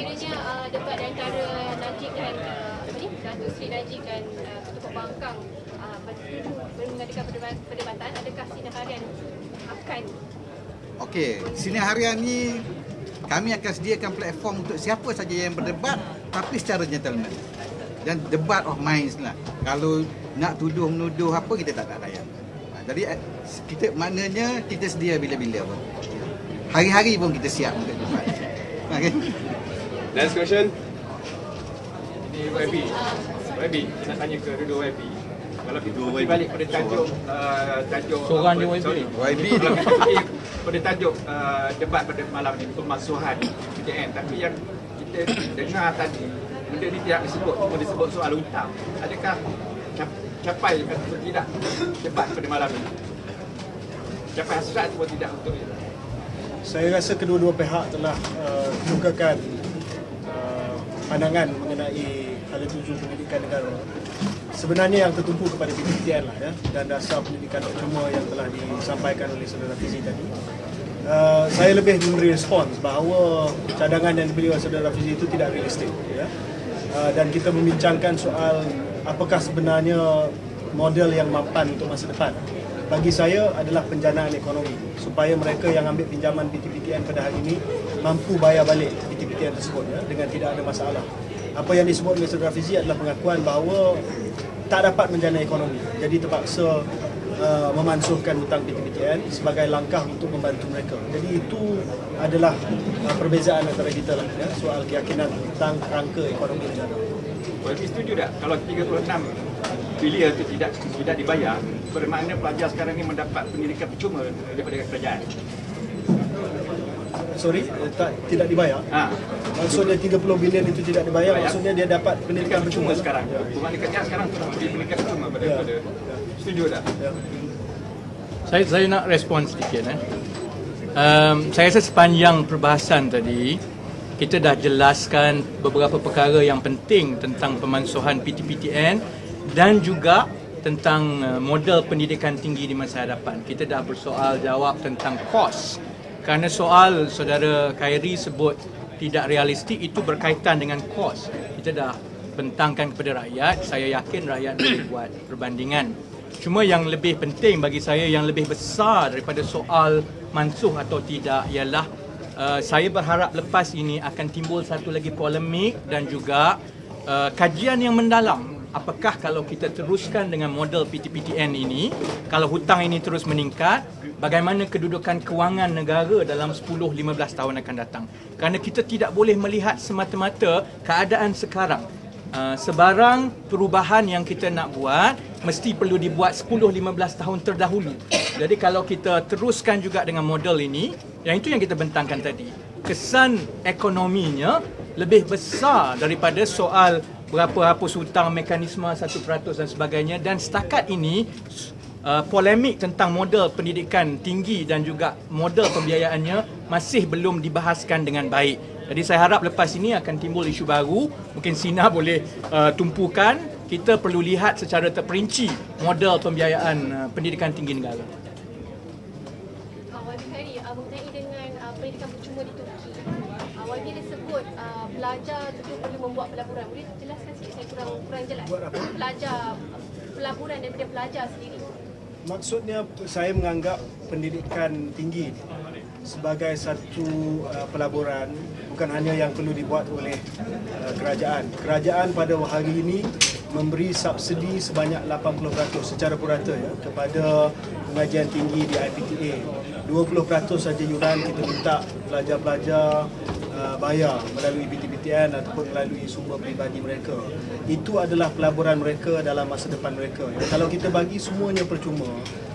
Sekiranya uh, debat antara Najib dan uh, apa ni Datuk Seri Najib dan uh, Ketua Pembangkang uh, mengadakan perdebatan, adakah sinar harian akan Okey, sini harian ni kami akan sediakan platform untuk siapa saja yang berdebat tapi secara gentleman. Dan debat of minds lah. Kalau nak tuduh menuduh apa kita tak tak layan. Ha, jadi eh, kita maknanya kita sedia bila-bila pun. Hari-hari pun kita siap untuk debat. Okey. Next question. Ini YB. YB, nak tanya ke dua YB. Kalau kita pergi balik pada tajuk uh, tajuk Seorang apa, je YB. YB pada tajuk uh, debat pada malam ni pemansuhan PTN tapi yang kita dengar tadi benda ni tidak disebut cuma disebut soal hutang. Adakah cap- capai atau tidak debat pada malam ini? Capai hasrat atau tidak untuk itu? Saya rasa kedua-dua pihak telah uh, kemukakan pandangan mengenai hala tuju pendidikan negara. Sebenarnya yang tertumpu kepada PTPTN lah ya dan dasar pendidikan percuma yang telah disampaikan oleh saudara Fizi tadi. Uh, saya lebih memberi respons bahawa cadangan yang diberi oleh saudara Fizi itu tidak realistik ya. Uh, dan kita membincangkan soal apakah sebenarnya model yang mampan untuk masa depan bagi saya adalah penjanaan ekonomi supaya mereka yang ambil pinjaman PTPTN pada hari ini mampu bayar balik PTPTN tersebut ya, dengan tidak ada masalah. Apa yang disebut oleh Saudara Fizi adalah pengakuan bahawa tak dapat menjana ekonomi. Jadi terpaksa uh, memansuhkan hutang PTPTN sebagai langkah untuk membantu mereka. Jadi itu adalah uh, perbezaan antara kita lah ya, soal keyakinan tentang rangka ekonomi negara. YB setuju tak kalau 36 bilion itu tidak tidak dibayar bermakna pelajar sekarang ini mendapat pendidikan percuma daripada kerajaan. Sorry, eh, tak, tidak dibayar. Ha. Maksudnya 30 bilion itu tidak dibayar, Bayar. maksudnya dia dapat Pendidikan percuma sekarang. Ya. Bermakna kerajaan sekarang memberi pendidikan percuma pada Ya. pada setuju tak? Ya. Saya saya nak respon sedikit eh. Um, saya rasa sepanjang perbahasan tadi kita dah jelaskan beberapa perkara yang penting tentang pemansuhan PTPTN dan juga tentang uh, model pendidikan tinggi di masa hadapan. Kita dah bersoal jawab tentang kos. Kerana soal saudara Khairi sebut tidak realistik itu berkaitan dengan kos. Kita dah bentangkan kepada rakyat, saya yakin rakyat boleh buat perbandingan. Cuma yang lebih penting bagi saya yang lebih besar daripada soal mansuh atau tidak ialah uh, saya berharap lepas ini akan timbul satu lagi polemik dan juga uh, kajian yang mendalam apakah kalau kita teruskan dengan model PTPTN ini kalau hutang ini terus meningkat bagaimana kedudukan kewangan negara dalam 10-15 tahun akan datang kerana kita tidak boleh melihat semata-mata keadaan sekarang Uh, sebarang perubahan yang kita nak buat mesti perlu dibuat 10-15 tahun terdahulu. Jadi kalau kita teruskan juga dengan model ini, yang itu yang kita bentangkan tadi. Kesan ekonominya lebih besar daripada soal berapa hapus hutang, mekanisme 1% dan sebagainya dan setakat ini uh, polemik tentang model pendidikan tinggi dan juga model pembiayaannya masih belum dibahaskan dengan baik. Jadi saya harap lepas ini akan timbul isu baru, mungkin Sina boleh uh, tumpukan. Kita perlu lihat secara terperinci model pembiayaan uh, pendidikan tinggi negara. uh, YB Khairi uh, mengenai dengan uh, pendidikan percuma di Turki. Uh, YB dia sebut uh, pelajar tentu perlu membuat pelaburan. Boleh jelaskan sikit saya kurang kurang jelas. Buat apa? Pelajar pelaburan daripada pelajar sendiri. Maksudnya saya menganggap pendidikan tinggi sebagai satu uh, pelaburan bukan hanya yang perlu dibuat oleh uh, kerajaan. Kerajaan pada hari ini memberi subsidi sebanyak 80% secara purata ya kepada pengajian tinggi di IPTA. 20% saja yuran kita minta pelajar-pelajar uh, bayar melalui BTPTN ataupun melalui sumber peribadi mereka. Itu adalah pelaburan mereka dalam masa depan mereka. Ya. Kalau kita bagi semuanya percuma,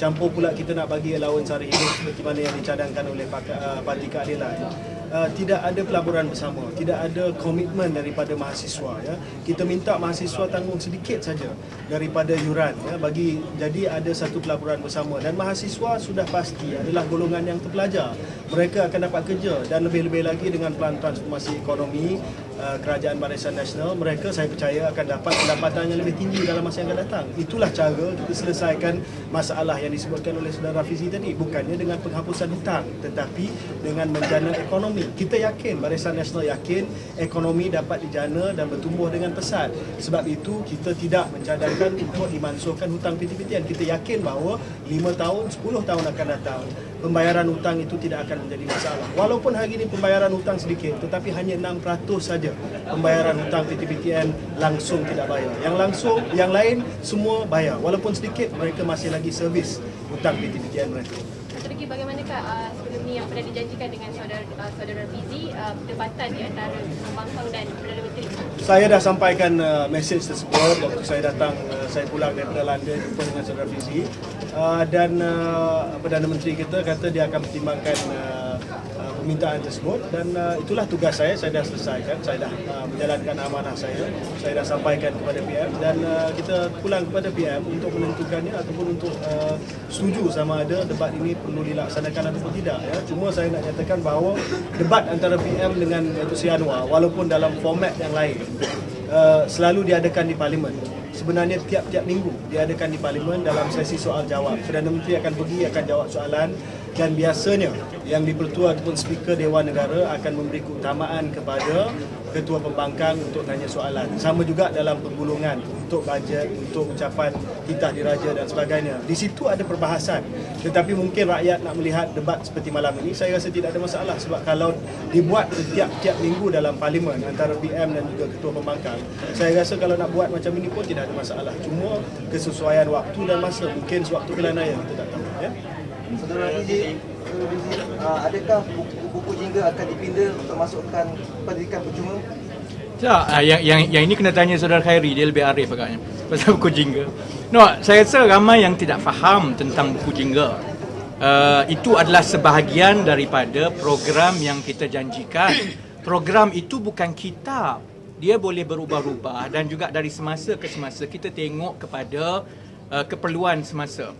campur pula kita nak bagi allowance hari hidup seperti mana yang dicadangkan oleh Pak- uh, Parti Keadilan. Uh, tidak ada pelaburan bersama, tidak ada komitmen daripada mahasiswa ya. Kita minta mahasiswa tanggung sedikit saja daripada yuran ya bagi jadi ada satu pelaburan bersama dan mahasiswa sudah pasti adalah golongan yang terpelajar. Mereka akan dapat kerja dan lebih-lebih lagi dengan pelan transformasi ekonomi uh, kerajaan Barisan Nasional, mereka saya percaya akan dapat pendapatan yang lebih tinggi dalam masa yang akan datang. Itulah cara kita selesaikan masalah yang disebutkan oleh saudara Fizi tadi. Bukannya dengan penghapusan hutang, tetapi dengan menjana ekonomi. Kita yakin, Barisan Nasional yakin ekonomi dapat dijana dan bertumbuh dengan pesat. Sebab itu kita tidak mencadangkan untuk dimansuhkan hutang PTPTN. Kita yakin bahawa 5 tahun, 10 tahun akan datang pembayaran hutang itu tidak akan menjadi masalah. Walaupun hari ini pembayaran hutang sedikit tetapi hanya 6% saja pembayaran hutang PTPTN langsung tidak bayar. Yang langsung, yang lain semua bayar. Walaupun sedikit mereka masih lagi servis hutang PTPTN mereka. Bagaimanakah uh, sebelum ni yang pernah dijanjikan dengan saudara uh, saudara Fizi uh, perdebatan di antara pembangkang dan Perdana Menteri? Saya dah sampaikan uh, mesej tersebut waktu saya datang uh, saya pulang daripada London jumpa dengan saudara Fizi uh, dan uh, Perdana Menteri kita kata dia akan pertimbangkan uh, permintaan tersebut dan uh, itulah tugas saya. Saya dah selesaikan saya dah uh, menjalankan amanah saya. Saya dah sampaikan kepada PM dan uh, kita pulang kepada PM untuk menentukannya ataupun untuk uh, setuju sama ada debat ini perlu dilaksanakan ataupun tidak ya. Cuma saya nak nyatakan bahawa debat antara PM dengan Datuk Seri Anwar walaupun dalam format yang lain uh, selalu diadakan di parlimen. Sebenarnya tiap-tiap minggu diadakan di parlimen dalam sesi soal jawab. Perdana Menteri akan pergi akan jawab soalan dan biasanya yang di-Pertua ataupun Speaker Dewan Negara akan memberi keutamaan kepada ketua pembangkang untuk tanya soalan. Sama juga dalam penggulungan untuk bajet, untuk ucapan titah diraja dan sebagainya. Di situ ada perbahasan. Tetapi mungkin rakyat nak melihat debat seperti malam ini, saya rasa tidak ada masalah sebab kalau dibuat setiap-tiap minggu dalam parlimen antara PM dan juga ketua pembangkang, saya rasa kalau nak buat macam ini pun tidak ada masalah. Cuma kesesuaian waktu dan masa mungkin sewaktu pilihan raya kita tak tahu ya. Saudara Fizi, uh, adakah buku-buku jingga akan dipindah untuk masukkan pendidikan percuma? Tak, ah, yang, yang, yang ini kena tanya saudara Khairi, dia lebih arif agaknya pasal buku jingga. No, saya rasa ramai yang tidak faham tentang buku jingga. Uh, itu adalah sebahagian daripada program yang kita janjikan. Program itu bukan kitab. Dia boleh berubah-ubah dan juga dari semasa ke semasa kita tengok kepada uh, keperluan semasa.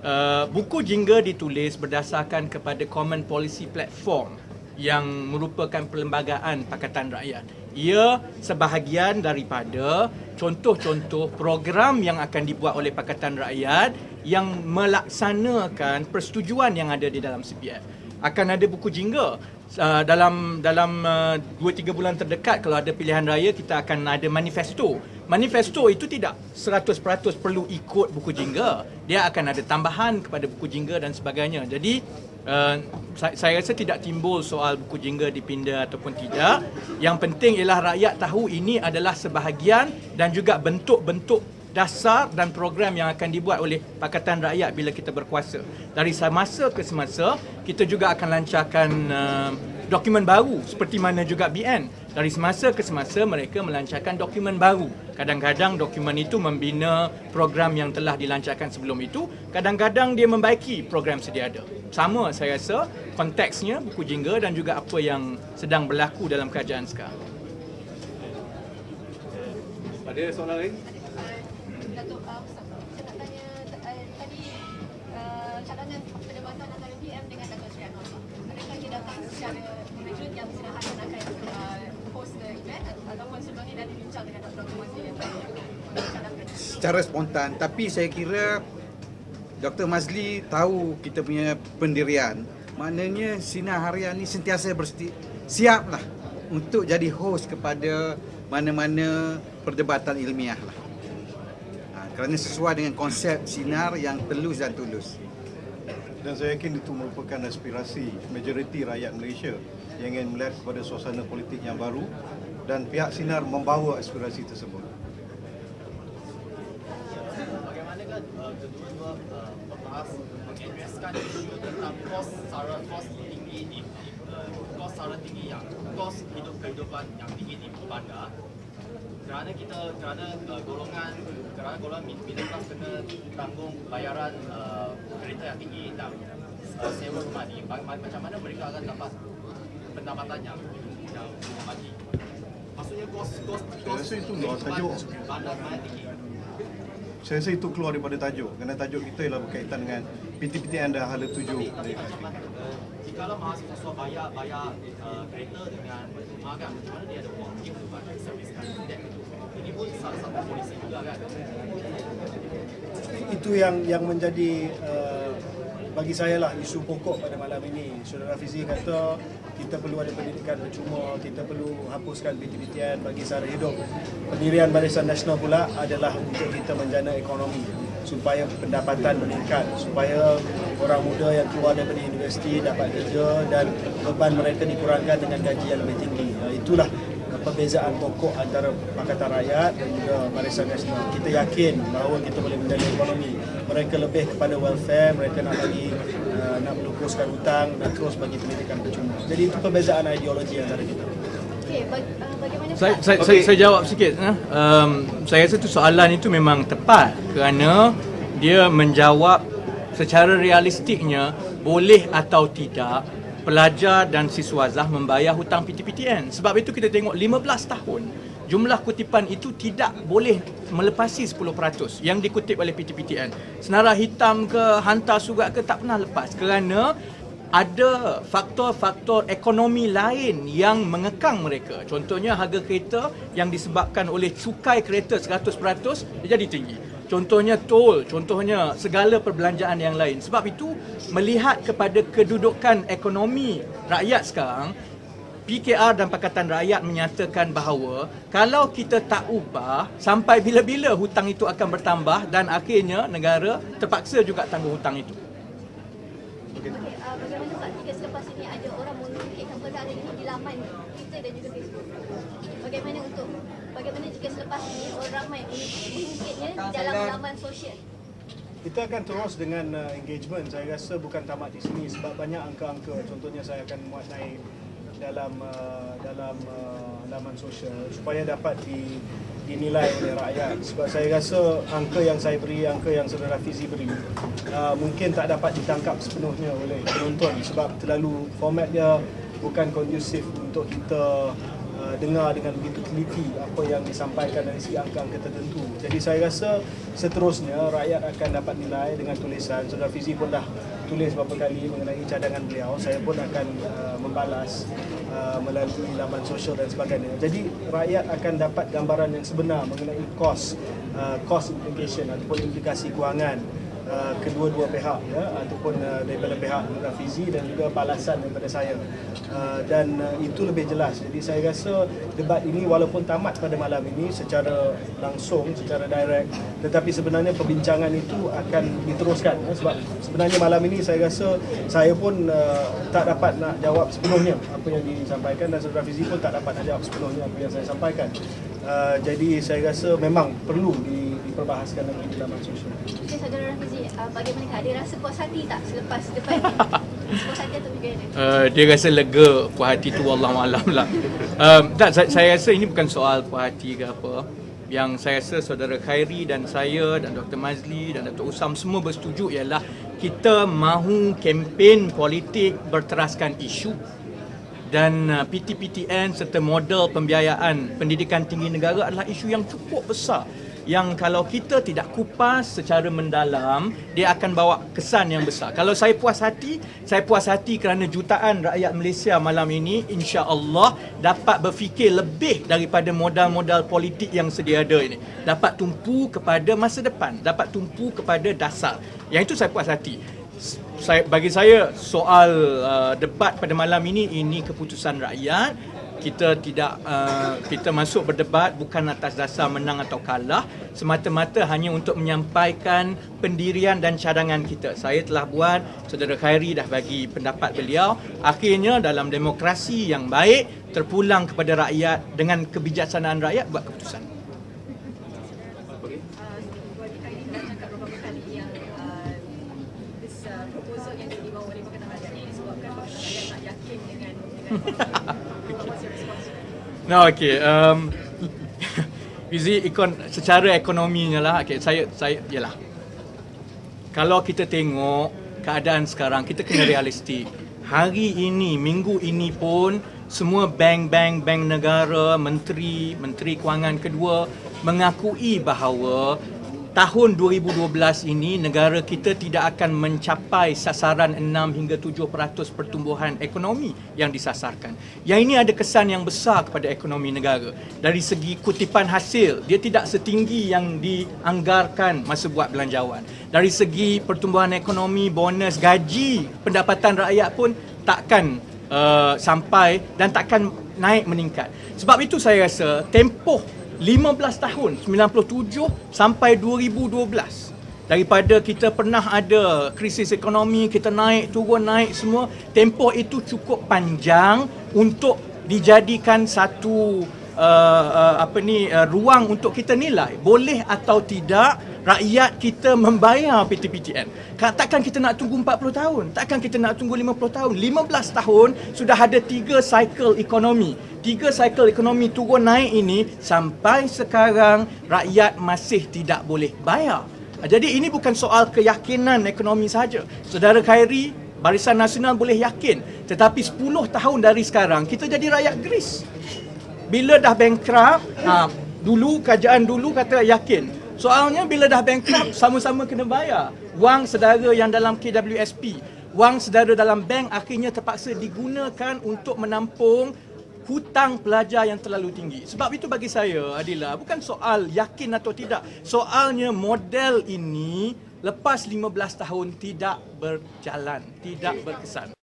Uh, buku jingga ditulis berdasarkan kepada Common Policy Platform yang merupakan perlembagaan Pakatan Rakyat. Ia sebahagian daripada contoh-contoh program yang akan dibuat oleh Pakatan Rakyat yang melaksanakan persetujuan yang ada di dalam CPF. Akan ada buku jingga uh, dalam dalam uh, 2 3 bulan terdekat kalau ada pilihan raya kita akan ada manifesto manifesto itu tidak 100% perlu ikut buku jingga. Dia akan ada tambahan kepada buku jingga dan sebagainya. Jadi uh, saya, saya rasa tidak timbul soal buku jingga dipindah ataupun tidak. Yang penting ialah rakyat tahu ini adalah sebahagian dan juga bentuk-bentuk dasar dan program yang akan dibuat oleh Pakatan Rakyat bila kita berkuasa. Dari semasa ke semasa, kita juga akan lancarkan uh, dokumen baru seperti mana juga BN dari semasa ke semasa mereka melancarkan dokumen baru. Kadang-kadang dokumen itu membina program yang telah dilancarkan sebelum itu, kadang-kadang dia membaiki program sedia ada. Sama saya rasa konteksnya buku jingga dan juga apa yang sedang berlaku dalam kerajaan sekarang. Ada soalan lain? Datuk uh, Ustaz, saya nak tanya uh, tadi uh, cadangan perdebatan antara PM dengan Datuk Seri Anwar. Adakah dia datang secara kejut yang Seri Hassan akan uh, host the event ataupun sebelumnya dah dibincang dengan Dr. Mazli yang cadangkan? Secara spontan tapi saya kira Dr. Mazli tahu kita punya pendirian maknanya Sinar Harian ni sentiasa bersti siap lah untuk jadi host kepada mana-mana perdebatan ilmiah lah. Ha, kerana sesuai dengan konsep Sinar yang telus dan tulus. Dan saya yakin itu merupakan aspirasi majoriti rakyat Malaysia yang ingin melihat kepada suasana politik yang baru dan pihak Sinar membawa aspirasi tersebut. bagaimanakah uh, kedua-dua uh, membahas mengadreskan isu tentang kos sara kos tinggi di uh, kos sara tinggi yang kos hidup kehidupan yang tinggi di bandar kerana kita kerana uh, golongan kerana golongan mid- middle class kena tanggung bayaran uh, kereta yang tinggi dan uh, sewa rumah ni macam mana mereka akan dapat pendapatan yang yang membagi maksudnya kos kos kos rasa itu luar tajuk. bandar sebenarnya tinggi Saya rasa itu keluar daripada tajuk kerana tajuk kita ialah berkaitan dengan PTPTN dan hala tuju. tapi uh, kita kalau mahasiswa bayar bayar uh, kereta dengan rumah kan, macam mana dia ada wang dia buat serviskan. Ini pun salah satu polisi juga kan. itu yang yang menjadi uh, bagi saya lah isu pokok pada malam ini. Saudara Fizi kata kita perlu ada pendidikan percuma, kita perlu hapuskan PTPTN bagi sara hidup. Pendirian Barisan Nasional pula adalah untuk kita menjana ekonomi supaya pendapatan meningkat, supaya orang muda yang keluar daripada universiti dapat kerja dan beban mereka dikurangkan dengan gaji yang lebih tinggi. Uh, itulah perbezaan pokok antara Pakatan Rakyat dan juga Barisan Nasional. Kita yakin bahawa kita boleh menjadi ekonomi. Mereka lebih kepada welfare, mereka nak bagi uh, nak melupuskan hutang, nak terus bagi pendidikan percuma. Jadi itu perbezaan ideologi antara kita. Okey, bag- uh, bagaimana Saya, saya, Okey. saya, saya jawab sikit. eh. Um, saya rasa tu soalan itu memang tepat kerana dia menjawab secara realistiknya boleh atau tidak pelajar dan siswazah membayar hutang PTPTN. Sebab itu kita tengok 15 tahun jumlah kutipan itu tidak boleh melepasi 10% yang dikutip oleh PTPTN. Senarai hitam ke hantar surat ke tak pernah lepas kerana ada faktor-faktor ekonomi lain yang mengekang mereka. Contohnya harga kereta yang disebabkan oleh cukai kereta 100% dia jadi tinggi. Contohnya tol, contohnya segala perbelanjaan yang lain. Sebab itu melihat kepada kedudukan ekonomi rakyat sekarang, PKR dan Pakatan Rakyat menyatakan bahawa kalau kita tak ubah sampai bila-bila hutang itu akan bertambah dan akhirnya negara terpaksa juga tangguh hutang itu. Okey, uh, bagaimana Pak jika selepas ini ada orang mengungkitkan perkara ini di laman Twitter dan juga Facebook? Bagaimana untuk bagaimana jika selepas ini orang ramai mengungkitnya dalam laman sosial? Kita akan terus dengan uh, engagement. Saya rasa bukan tamat di sini sebab banyak angka-angka. Contohnya saya akan muat naik dalam uh, dalam uh, laman sosial supaya dapat di, dinilai oleh rakyat. Sebab saya rasa angka yang saya beri, angka yang saudara Fizi beri uh, mungkin tak dapat ditangkap sepenuhnya oleh penonton sebab terlalu format dia bukan kondusif untuk kita uh, dengar dengan begitu teliti apa yang disampaikan dari segi angka-angka tertentu. Jadi saya rasa seterusnya rakyat akan dapat nilai dengan tulisan. Saudara Fizi pun dah tulis beberapa kali mengenai cadangan beliau. Saya pun akan uh, membalas uh, melalui laman sosial dan sebagainya. Jadi rakyat akan dapat gambaran yang sebenar mengenai kos uh, cost implication ataupun implikasi kewangan uh, kedua-dua pihak ya ataupun uh, daripada pihak Rafizi dan juga balasan daripada saya. Uh, dan uh, itu lebih jelas. Jadi saya rasa debat ini walaupun tamat pada malam ini secara langsung secara direct tetapi sebenarnya perbincangan itu akan diteruskan ya, sebab sebenarnya malam ini saya rasa saya pun uh, tak dapat nak jawab sepenuhnya apa yang disampaikan dan saudara Fizi pun tak dapat nak jawab sepenuhnya apa yang saya sampaikan. Uh, jadi saya rasa memang perlu di, diperbahaskan lagi di laman sosial Okey, saudara Rafizi, uh, bagaimana ada rasa puas hati tak selepas debat ini? puas hati atau bagaimana? Uh, dia rasa lega puas hati tu Allah alam lah. Um, tak, saya, saya rasa ini bukan soal puas hati ke apa. Yang saya rasa saudara Khairi dan saya dan Dr. Mazli dan Dr. Usam semua bersetuju ialah kita mahu kempen politik berteraskan isu dan uh, PTPTN serta model pembiayaan pendidikan tinggi negara adalah isu yang cukup besar yang kalau kita tidak kupas secara mendalam dia akan bawa kesan yang besar. Kalau saya puas hati, saya puas hati kerana jutaan rakyat Malaysia malam ini insya-Allah dapat berfikir lebih daripada modal-modal politik yang sedia ada ini. Dapat tumpu kepada masa depan, dapat tumpu kepada dasar. Yang itu saya puas hati saya bagi saya soal uh, debat pada malam ini ini keputusan rakyat kita tidak uh, kita masuk berdebat bukan atas dasar menang atau kalah. Semata-mata hanya untuk menyampaikan pendirian dan cadangan kita. Saya telah buat saudara Khairi dah bagi pendapat beliau. Akhirnya dalam demokrasi yang baik terpulang kepada rakyat dengan kebijaksanaan rakyat buat keputusan. Wadi Khairi dah No, okay. Um, Fizi ikon secara ekonominya lah. Okay, saya saya yalah. Kalau kita tengok keadaan sekarang, kita kena realistik. Hari ini, minggu ini pun semua bank-bank bank negara, menteri, menteri kewangan kedua mengakui bahawa tahun 2012 ini negara kita tidak akan mencapai sasaran 6 hingga 7% pertumbuhan ekonomi yang disasarkan. Yang ini ada kesan yang besar kepada ekonomi negara. Dari segi kutipan hasil, dia tidak setinggi yang dianggarkan masa buat belanjawan. Dari segi pertumbuhan ekonomi, bonus, gaji, pendapatan rakyat pun takkan uh, sampai dan takkan naik meningkat. Sebab itu saya rasa tempoh 15 tahun 97 sampai 2012 daripada kita pernah ada krisis ekonomi kita naik turun naik semua tempoh itu cukup panjang untuk dijadikan satu uh, uh, apa ni uh, ruang untuk kita nilai boleh atau tidak rakyat kita membayar PTPTN. Takkan kita nak tunggu 40 tahun, takkan kita nak tunggu 50 tahun. 15 tahun sudah ada tiga cycle ekonomi tiga cycle ekonomi turun naik ini sampai sekarang rakyat masih tidak boleh bayar. Jadi ini bukan soal keyakinan ekonomi saja. Saudara Khairi, Barisan Nasional boleh yakin. Tetapi 10 tahun dari sekarang, kita jadi rakyat Greece. Bila dah bankrupt, ha, dulu kerajaan dulu kata yakin. Soalnya bila dah bankrupt, sama-sama kena bayar. Wang sedara yang dalam KWSP, wang sedara dalam bank akhirnya terpaksa digunakan untuk menampung hutang pelajar yang terlalu tinggi. Sebab itu bagi saya Adila bukan soal yakin atau tidak. Soalnya model ini lepas 15 tahun tidak berjalan, tidak berkesan.